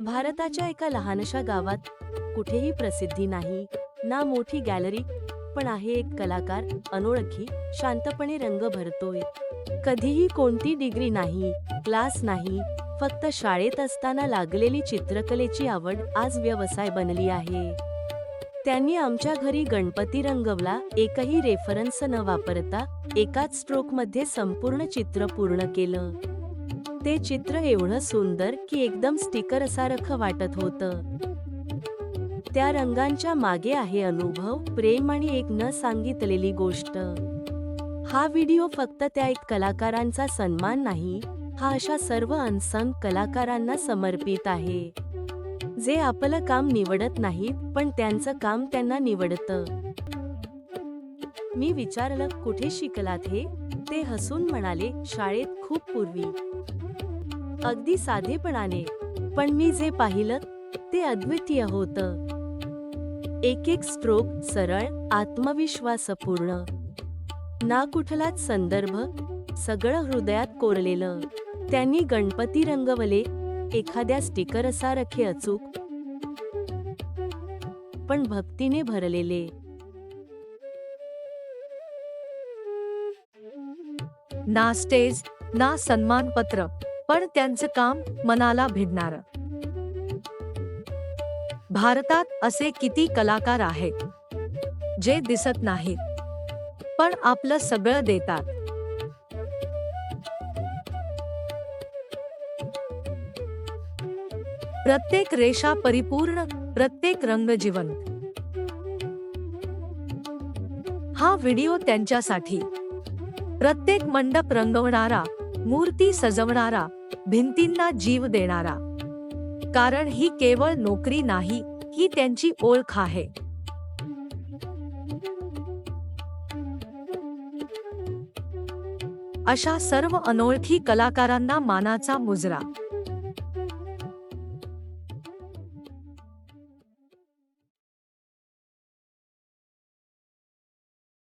भारताच्या एका लहानशा गावात कुठेही प्रसिद्धी नाही ना मोठी गॅलरी पण आहे एक कलाकार अनोळखी शांतपणे रंग भरतोय. कधीही कोणती डिग्री नाही क्लास नाही फक्त शाळेत असताना लागलेली चित्रकलेची आवड आज व्यवसाय बनली आहे. त्यांनी आमच्या घरी गणपती रंगवला एकही रेफरन्स न वापरता एकाच स्ट्रोकमध्ये संपूर्ण चित्र पूर्ण केलं. ते चित्र एवढं सुंदर की एकदम स्टिकर असारखं वाटत होतं. त्या रंगांच्या मागे आहे अनुभव प्रेम आणि एक न सांगितलेली गोष्ट. हा व्हिडिओ फक्त त्या एक कलाकारांचा सन्मान नाही हा अशा सर्व अनसंग कलाकारांना समर्पित आहे. जे आपलं काम निवडत नाहीत पण त्यांचं काम त्यांना निवडतं. मी विचारलं कुठे शिकलात हे? ते हसून म्हणाले शाळेत खूप पूर्वी. अगदी साधेपणाने. पण मी जे पाहिलं ते अद्वितीय होतं. एक एक स्ट्रोक सरळ आत्मविश्वासपूर्ण. ना कुठलाच संदर्भ सगळं हृदयात कोरलेलं. त्यांनी गणपती रंगवले एखाद्या स्टिकर सारखे अचूक. पण भक्तीने भरलेले. ना स्टेज ना सन्मानपत्र पण त्यांचं काम मनाला भिडणार. भारतात असे किती कलाकार आहेत जे दिसत नाहीत पण आपलं सगळं देतात. प्रत्येक रेषा परिपूर्ण प्रत्येक रंग जिवंत. हा व्हिडिओ त्यांच्यासाठी. प्रत्येक मंडप रंगवणारा मूर्ती सजवणारा भिंतींना जीव देणारा. कारण ही केवळ नोकरी नाही ही त्यांची ओळख आहे. अशा सर्व अनोळखी कलाकारांना मानाचा मुजरा.